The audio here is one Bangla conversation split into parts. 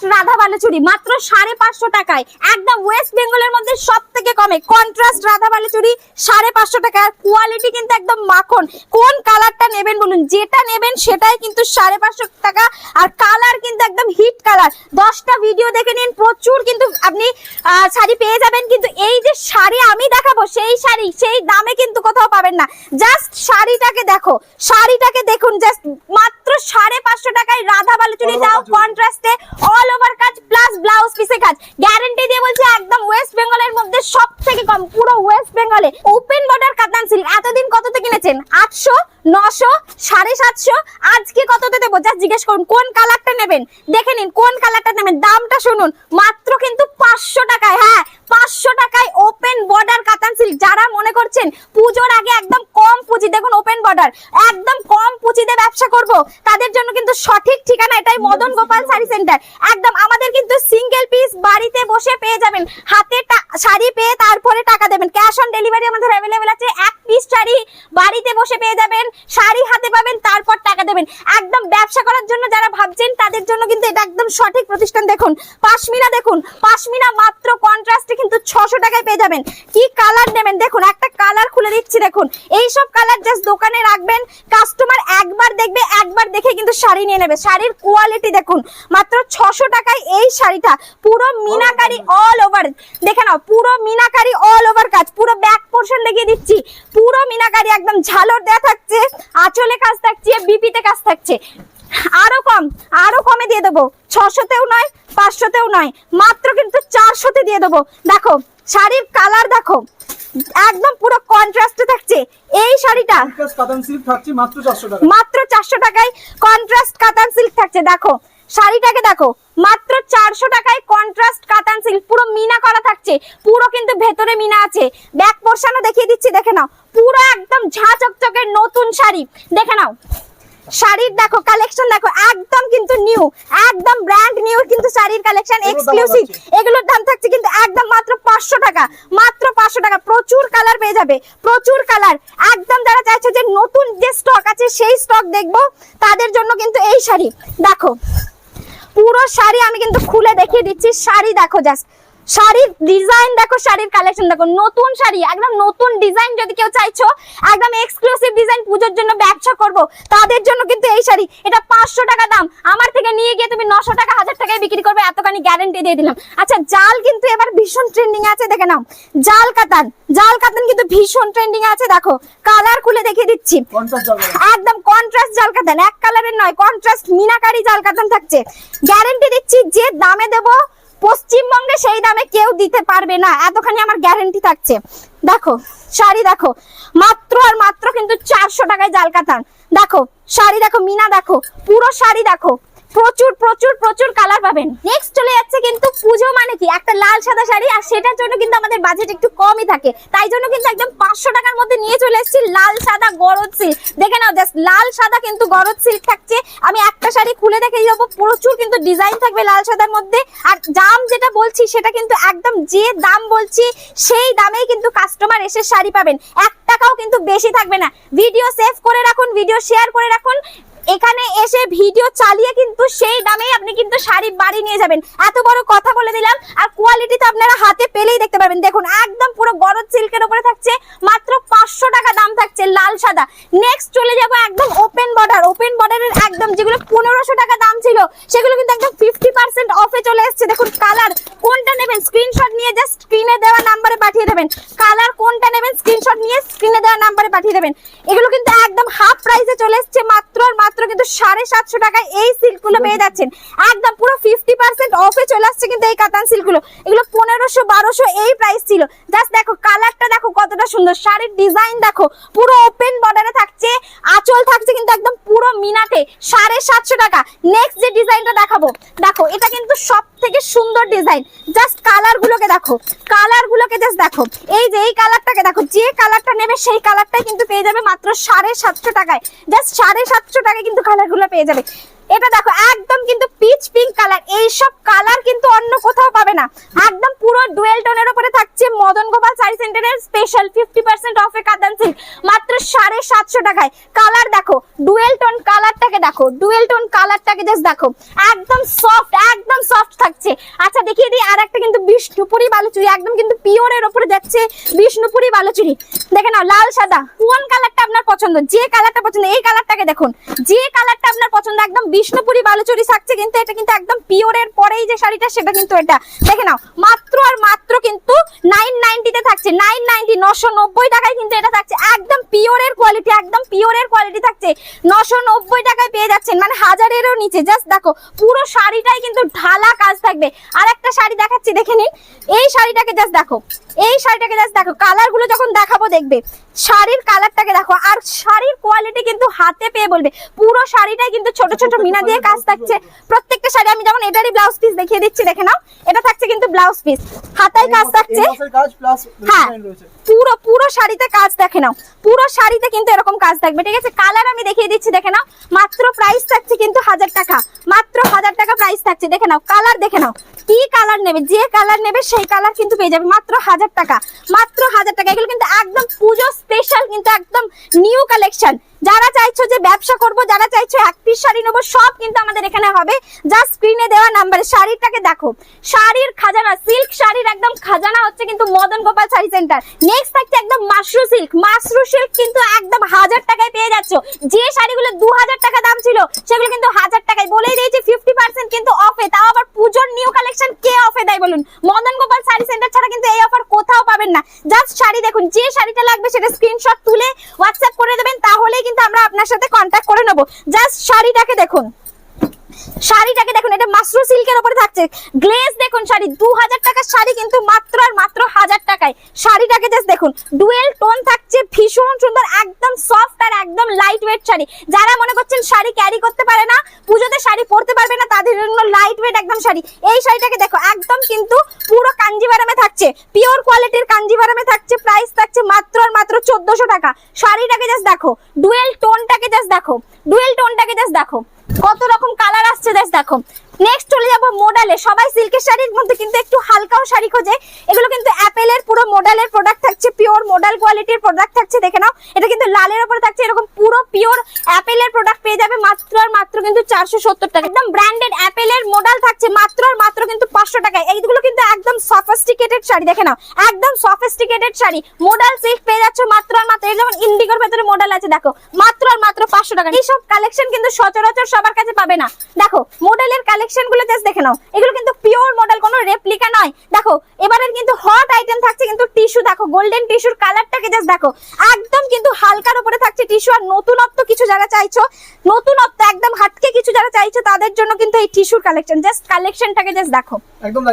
কন্ট্রাস্ট রাধা বালুচুরি মাত্র সাড়ে পাঁচশো টাকায়। একদম ওয়েস্ট বেঙ্গলের মধ্যে সব থেকে কমে। কন্ট্রাস্ট রাধা বালুচুরি সাড়ে পাঁচশো টাকা আর কোয়ালিটি কিন্তু একদম মাখন। কোন কালারটা নেবেন বলুন? যেটা নেবেন সেটাই কিন্তু সাড়ে পাঁচশো টাকা। আর কালার কিন্তু একদম হিট কালার। দশটা ভিডিও দেখে নিন প্রচুর কিন্তু আপনি শাড়ি পেয়ে যাবেন। কিন্তু এই যে শাড়ি আমি দেখাবো সেই শাড়ি সেই দামে কিন্তু কোথাও পাবেন না। জাস্ট শাড়িটাকে দেখো। শাড়িটাকে দেখুন জাস্ট মাত্র সাড়ে পাঁচশো টাকায় রাধা বালুচুরি দাও কন্ট্রাস্টে অল ওভার কাজ প্লাস ব্লাউজ পিসে কাজ। গ্যারান্টি দিয়ে বলছি একদম ওয়েস্ট বেঙ্গলের মধ্যে সব থেকে কম, পুরো ওয়েস্ট বেঙ্গলে ওপেন বর্ডার কাতান সিল্ক এতদিন কততে কিনেছেন? আটশো, নশো, সাড়ে সাতশো? আজকে কততে দেবো? জাস্ট জিজ্ঞেস করুন, কোন কালারটা নেবেন? দেখে নিন, কোন কালারটা নেবেন? দামটা শুনুন। মাত্র কিন্তু পাঁচশো টাকায় হ্যাঁ পাঁচশো টাকায় ওপেন বর্ডার কাতান সিল্ক যারা মনে করছেন, পুজোর আগে একদম কম পুঁজি, দেখুন বর্ডার একদম কম পুঁজিতে ব্যবসা করব। তাদের জন্য কিন্তু সঠিক ঠিকানা এটাই মদন গোপাল শাড়ি সেন্টার একদম আমাদের কিন্তু সিঙ্গেল পিস বাড়িতে বসে পেয়ে যাবেন। হাতে শাড়ি পেয়ে তারপরে টাকা দেবেন। ক্যাশ অন ডেলিভারি আমাদের অ্যাভেলেবেল আছে। এক পিস শাড়ি বাড়িতে বসে পেয়ে যাবেন। শাড়ি হাতে পাবেন, তারপর টাকা দেবেন। একদম ব্যবসা করার জন্য যারা ভাবছেন, তাদের জন্য কিন্তু এটা একদম সঠিক প্রতিষ্ঠান। দেখুন, পাশমিনা দেখুন, পাশমিনা মাত্র কন্ট্রাস্টে কিন্তু ছশো টাকায় পেয়ে যাবেন। কি কালার নেবেন? দেখুন, একটা কালার খুলে দিচ্ছি, দেখুন। এই সব কালার জাস্ট দোকানে রাখবেন কাস্টমার একবার দেখবে, একবার দেখে কিন্তু শাড়ি নিয়ে নেবে। শাড়ির কোয়ালিটি দেখুন, মাত্র ছশো টাকায় এই শাড়িটা, পুরো মিনাকারি অল ওভার দেখে নাও, পুরো মিনাকারি অল ওভার কাজ, পুরো ব্যাক পোর্শন দেখিয়ে দিচ্ছি, পুরো মিনাকারি একদম ঝালর দেয়া থাকছে, আঁচলে কাজ থাকছে, বিপিতে কাজ থাকছে। আরও কম, আরও কমে দিয়ে দেবো, ছশোতেও নয়, পাঁচশোতেও নয়, মাত্র কিন্তু চারশোতে দিয়ে দেবো। দেখো, শাড়ির কালার দেখো একদম পুরো কন্ট্রাস্টে থাকছে। এই শাড়িটা কাতান সিল্ক থাকছে মাত্র চারশো টাকা মাত্র চারশো টাকায় কন্ট্রাস্ট কাতান সিল্ক থাকছে দেখো। শাড়িটাকে দেখো মাত্র চারশো টাকায় কন্ট্রাস্ট কাতান সিল্ক পুরো মিনা করা থাকছে পুরো কিন্তু ভেতরে মিনা আছে। ব্যাক পোর্শনও দেখিয়ে দিচ্ছি দেখে নাও। পুরো একদম ঝাঁ চকচকের নতুন শাড়ি দেখে নাও। শাড়ির দেখো কালেকশন দেখো একদম কিন্তু নিউ একদম ব্র্যান্ড নিউ কিন্তু শাড়ির কালেকশন এক্সক্লুসিভ এগুলোর দাম থাকছে কিন্তু একদম মাত্র পাঁচশো টাকা মাত্র পাঁচশো টাকা। প্রচুর কালার পেয়ে যাবে প্রচুর কালার একদম যারা চাইছে যে নতুন যে স্টক আছে সেই স্টক দেখব তাদের জন্য কিন্তু এই শাড়ি। দেখো পুরো শাড়ি আমি কিন্তু খুলে দেখিয়ে দিচ্ছি শাড়ি দেখো জাস্ট শাড়ির ডিজাইন দেখো শাড়ির কালেকশন দেখো। নতুন শাড়ি একদম নতুন ডিজাইন যদি কেউ চাইছো একদম এক্সক্লুসিভ ডিজাইন পুজোর জন্য ব্যবসা করব তাদের জন্য কিন্তু এই শাড়ি। এটা পাঁচশো টাকা দাম। আমার থেকে নিয়ে গিয়ে তুমি নশো টাকা হাজার টাকায় বিক্রি করবে এতখানি গ্যারেন্টি দিয়ে দিলাম। আচ্ছা জাল কিন্তু এবার ভীষণ ট্রেন্ডিং আছে দেখে নাও। জাল কাতান। জাল কাতান কিন্তু ভীষণ ট্রেন্ডিং আছে দেখো। কালার খুলে দেখিয়ে দিচ্ছি। একদম কন্ট্রাস্ট জাল কাতান। এক কালারের নয় কন্ট্রাস্ট মিনাকারি জাল কাতান থাকছে। গ্যারেন্টি দিচ্ছি যে দামে দেব পশ্চিমবঙ্গে সেই দামে কেউ দিতে পারবে না। এতখানি আমার গ্যারেন্টি থাকছে। দেখো, শাড়ি দেখো, মাত্র আর মাত্র কিন্তু চারশো টাকায় জাল কাতান দেখো, শাড়ি দেখো, মিনা দেখো, পুরো শাড়ি দেখো। প্রচুর প্রচুর প্রচুর কালার পাবেন। নেক্সট চলে যাচ্ছে কিন্তু পুজো মানে কি? একটা লাল, সাদা শাড়ি, আর সেটার জন্য কিন্তু আমাদের বাজেট একটু কমই থাকে। তাই জন্য কিন্তু একদম পাঁচশো টাকার মধ্যে নিয়ে চলে এসেছি লাল, সাদা গরজ সিল্ক দেখে নাও জাস্ট লাল, সাদা কিন্তু গরজ সিল্ক থাকছে। আমি একটা শাড়ি খুলে দেখে যাব প্রচুর কিন্তু ডিজাইন থাকবে লাল, সাদার মধ্যে। আর দাম যেটা বলছি, সেটা কিন্তু একদম যে দাম বলছি, সেই দামেই কিন্তু কাস্টমার এসে শাড়ি পাবেন। এক টাকাও কিন্তু বেশি থাকবে না। ভিডিও সেভ করে রাখুন ভিডিও শেয়ার করে রাখুন। এখানে এসে ভিডিও চালিয়ে কিন্তু সেই দামেই আপনি কিন্তু শাড়ি বাড়ি নিয়ে যাবেন। এত বড় কথা বলে দিলাম, আর কোয়ালিটি তো আপনারা হাতে পেলেই দেখতে পাবেন দেখুন, একদম পুরো গরজ সিল্কের উপরে থাকছে, মাত্র পাঁচশো টাকা দাম থাকছে লাল সাদা। নেক্সট চলে যাব একদম ওপেন বর্ডার ওপেন বর্ডারের একদম যেগুলো পনেরোশো টাকা দাম ছিল, সেগুলো কিন্তু একদম ফিফটি পার্সেন্ট অফে চলে এসছে। দেখুন কালার কোনটা নেবেন? স্ক্রিনশট নিয়ে জাস্ট স্ক্রিনে দেওয়া নাম্বারে পাঠিয়ে দেবেন। কালার কোনটা নেবেন? স্ক্রিনশট নিয়ে স্ক্রিনে দেওয়া নাম্বারে পাঠিয়ে দেবেন। এগুলো কিন্তু একদম হাফ প্রাইসে চলে এসছে, মাত্র আর মাত্র কিন্তু সাড়ে সাতশো টাকায় এই সিল্কগুলো পেয়ে যাচ্ছেন। একদম পুরো ফিফটি পার্সেন্ট অফে চলে আসছে কিন্তু এই কাতান সিল্কগুলো। এগুলো পনেরোশো, বারোশো এই প্রাইস ছিল। জাস্ট দেখো কালারটা দেখো কতটা সুন্দর। শাড়ির ডিজাইন দেখো, পুরো ওপেন বর্ডারে থাকছে, আঁচল থাকছে কিন্তু একদম পুরো মিনাতে, সাড়ে সাতশো টাকা। নেক্সট যে ডিজাইনটা দেখাবো, দেখো, এটা কিন্তু সব থেকে সুন্দর ডিজাইন জাস্ট কালার গুলোকে দেখো। কালার গুলোকে জাস্ট দেখো। এই যে, এই কালারটাকে দেখো। যে কালারটা নেবে, সেই কালারটাই কিন্তু পেয়ে যাবে মাত্র সাড়ে সাতশো টাকায়। জাস্ট সাড়ে সাতশো টাকায় কিন্তু কালারগুলো পেয়ে যাবে। এটা দেখো, একদম কিন্তু পিচ পিঙ্ক কালার এইসব কালার কিন্তু অন্য কোথাও পাবে না। একদম পুরো ডুয়েল টোনের উপরে থাকছে মদন গোপাল শাড়ি সেন্টারের স্পেশাল ফিফটি পার্সেন্ট অফে কাতান সিল্ক মাত্র সাড়ে সাতশো টাকায়। কালার দেখো ডুয়েল টোন কালারটাকে দেখো। ডুয়েল টোন কালারটাকে জাস্ট দেখো। একদম সফট একদম সফট থাকছে আচ্ছা দেখিয়ে দিই আর একটা কিন্তু বিষ্ণুপুরি বালুচুরি, একদম কিন্তু পিওরের ওপরে দেখছে বিষ্ণুপুরি বালুচুরি। দেখে নাও, লাল, সাদা, কোন কালারটা আপনার পছন্দ? যে কালারটা পছন্দ, এই কালারটাকে দেখুন। যে কালারটা আপনার পছন্দ, একদম বিষ্ণুপুরি বালুচুরি থাকছে কিন্তু এটা কিন্তু একদম পিওরের পরেই যে শাড়িটা, সেটা কিন্তু এটা। দেখে নাও, মাত্র আর মাত্র কিন্তু নাইন নাইনটিতে থাকছে। নাইন নাইনটি নশো নব্বই টাকায় কিন্তু এটা থাকছে। একদম পিওরের কোয়ালিটি একদম পিওরের কোয়ালিটি থাকছে। নশো নব্বই টাকায় পেয়ে যাচ্ছেন। মানে হাজারেরও নিচে। জাস্ট দেখো পুরো শাড়িটাই কিন্তু ঢালা কাজ থাকবে। আর একটা শাড়ি দেখাচ্ছি দেখে নিন। এই শাড়িটাকে জাস্ট দেখো। এই শাড়িটাকে জাস্ট দেখো। কালারগুলো যখন দেখাবো দেখবে। শাড়ির কালারটাকে দেখো। আর শাড়ির কোয়ালিটি কিন্তু হাতে পেয়ে বলবে। পুরো শাড়িটাই কিন্তু ছোট ছোট মিনা দিয়ে কাজ থাকছে। প্রত্যেকটা শাড়ি আমি যেমন এটারই ব্লাউজ পিস দেখিয়ে দিচ্ছি দেখে নাও। এটা থাকছে কিন্তু ব্লাউজ পিস হাতায় কাজ থাকছে? হ্যাঁ। পুরো পুরো শাড়িতে কাজ দেখে নাও। পুরো শাড়িতে কিন্তু এরকম কাজ থাকবে ঠিক আছে? কালার আমি দেখিয়ে দিচ্ছি দেখে নাও। মাত্র প্রাইস থাকছে কিন্তু হাজার টাকা। মাত্র হাজার টাকা প্রাইস থাকছে দেখে নাও। কালার দেখে নাও। কি কালার নেবে? যে কালার নেবে সেই কালার কিন্তু পেয়ে যাবে। মাত্র হাজার টাকা। মাত্র হাজার টাকা। এগুলো কিন্তু একদম পুজো স্পেশাল কিন্তু একদম নিউ কালেকশন যারা চাইছো যে ব্যবসা করব, যারা চাইছো এক পিস শাড়ি নেব, সব কিন্তু আমাদের এখানে হবে। জাস্ট স্ক্রিনে দেওয়া নাম্বারে শাড়িটাকে দেখো। শাড়ির খাজানা সিল্ক শাড়ির একদম খাজানা হচ্ছে কিন্তু মদন গোপাল শাড়ি সেন্টার নেক্সট থাকছে একদম মাশরু সিল্ক মাশরু সিল্ক কিন্তু একদম হাজার টাকায় পেয়ে যাচ্ছ। যে শাড়িগুলো দু হাজার টাকা দাম ছিল, সেগুলো কিন্তু হাজার টাকায়। বলেই দিয়েছি ফিফটি পার্সেন্ট কিন্তু অফে তাও আবার পুজোর নিউ কালেকশন কে অফে দেয় বলুন? মদন গোপাল শাড়ি সেন্টার ছাড়া কিন্তু এই অফার কোথাও পাবেন না। জাস্ট শাড়ি দেখুন, যে শাড়িটা লাগবে সেটা স্ক্রিনশট তুলে হোয়াটসঅ্যাপ করে দেবেন তাহলেই কিন্তু আমরা আপনার সাথে কন্ট্যাক্ট করে নেব। জাস্ট শাড়িটাকে দেখুন। শাড়িটাকে দেখুন, এটা মাশরু সিল্কের উপরে থাকছে। গ্লেজ দেখুন শাড়ি, দু হাজার টাকার শাড়ি কিন্তু মাত্র আর মাত্র হাজার টাকায়। শাড়িটাকে জাস্ট দেখুন ডুয়েল টোন থাকছে, ভীষণ সুন্দর, একদম সফট আর একদম লাইট ওয়েট শাড়ি। যারা মনে করছেন শাড়ি ক্যারি করতে পারে না, পুজোতে শাড়ি পরতে জন্য লাইট ওয়েট একদম শাড়ি। এই শাড়িটাকে দেখো, একদম কিন্তু পুরো কাঞ্জিভারামে থাকছে। পিওর কোয়ালিটির কাঞ্জিভারামে থাকছে প্রাইস থাকছে মাত্র আর মাত্র চোদ্দশো টাকা। শাড়িটাকে জাস্ট দেখো ডুয়েল টোনটাকে জাস্ট দেখো ডুয়েল টোনটাকে জাস্ট দেখো। কত রকম কালার আসছে জাস্ট দেখো। নেক্সট চলে যাব মোডালে সবাই সিল্কের শাড়ির মধ্যে কিন্তু একটু হালকাও শাড়ি খোঁজে। এগুলো কিন্তু অ্যাপেলের পুরো মোডালের প্রোডাক্ট থাকছে পিওর মোডাল কোয়ালিটির প্রোডাক্ট থাকছে, দেখে নাও। এটা কিন্তু লালের উপরে থাকছে, এরকম পুরো পিওর অ্যাপেলের প্রোডাক্ট পেয়ে যাবে মাত্র আর মাত্র কিন্তু চারশো সত্তর টাকা। একদম ব্র্যান্ডেড অ্যাপেলের মোডাল থাকছে, মাত্র আর মাত্র কিন্তু পাঁচশো টাকায়। এইগুলো একদম সফিস্টিকেটেড শাড়ি, দেখে নাও। একদম সফিস্টিকেটেড শাড়ি। মোডাল সিল্ক পেয়ে যাচ্ছে মাত্র আর মাত্র, এই যেমন ইন্ডিগোর ভেতরে মোডাল আছে, দেখো। মাত্র আর মাত্র পাঁচশো টাকা। এইসব কালেকশন কিন্তু সচরাচর সবার কাছে পাবে না। দেখো মডেলের কালেকশনগুলো জাস্ট দেখে নাও। এগুলো কিন্তু পিওর মডেল কোনো রেপ্লিকা নয়। দেখো, এবারের কিন্তু হট আইটেম থাকছে কিন্তু টিস্যু দেখো গোল্ডেন টিস্যুর কালারটাকে জাস্ট দেখো একদম কিন্তু হালকার উপরে থাকছে টিস্যু আর নতুনত্ব কিছু যারা চাইছো নতুনত্ব একদম হাটকে কিছু যারা চাইছো তাদের জন্য কিন্তু এই টিস্যুর কালেকশন জাস্ট কালেকশনটাকে জাস্ট দেখো। একদম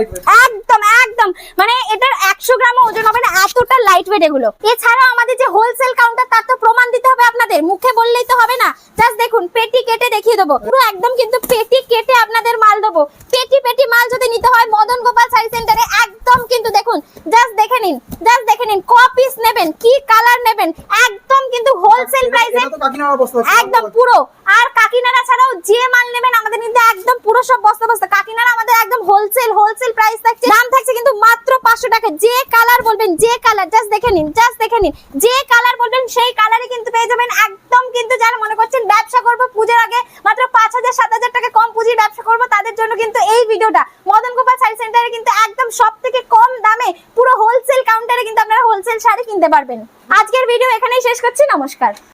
একদম একদম। মানে এটার একশো গ্রামও ওজন হবে না এতটা লাইট ওয়েট এগুলো। এছাড়াও আমাদের যে হোলসেল কাউন্টার তার তো প্রমাণ দিতে হবে আপনাদের। মুখে বললেই তো হবে না। জাস্ট দেখুন পেটি কেটে দেখিয়ে দেবো। পুরো একদম কিন্তু পেটি কেটে আপনাদের মাল দেবো। পেটি পেটি মাল যদি নিতে হয় মদন গোপাল শাড়ি সেন্টারে একদম কিন্তু দেখুন জাস্ট দেখে নিন জাস্ট দেখে নিন ক পিস নেবেন কি কালার নেবেন একদম কিন্তু হোলসেল প্রাইসে। একদম পুরো। আর কাকিনাড়া ছাড়াও যে মাল নেবেন আমাদের কিন্তু একদম পুরো সব বস্তা বস্তা। কাকিনাড়া আমাদের একদম হোলসেল হোলসেল প্রাইস থাকছে। দাম থাকছে কিন্তু মাত্র পাঁচশো টাকা। যে কালার বলবেন যে কালার জাস্ট দেখে নিন জাস্ট দেখে নিন। যে কালার বলবেন সেই কালারে কিন্তু পেয়ে যাবেন একদম কিন্তু যারা মনে করছেন ব্যবসা করব পুজোর আগে মাত্র পাঁচ হাজার সাত হাজার টাকা কম পুঁজির ব্যবসা করব তাদের জন্য কিন্তু এই ভিডিওটা মদন গোপাল শাড়ি সেন্টারে কিন্তু একদম সব থেকে কম দামে পুরো হোলসেল কাউন্টারে কিন্তু আপনারা হোলসেল শাড়ি কিনতে পারবেন। আজকের ভিডিও এখানেই শেষ করছি, নমস্কার।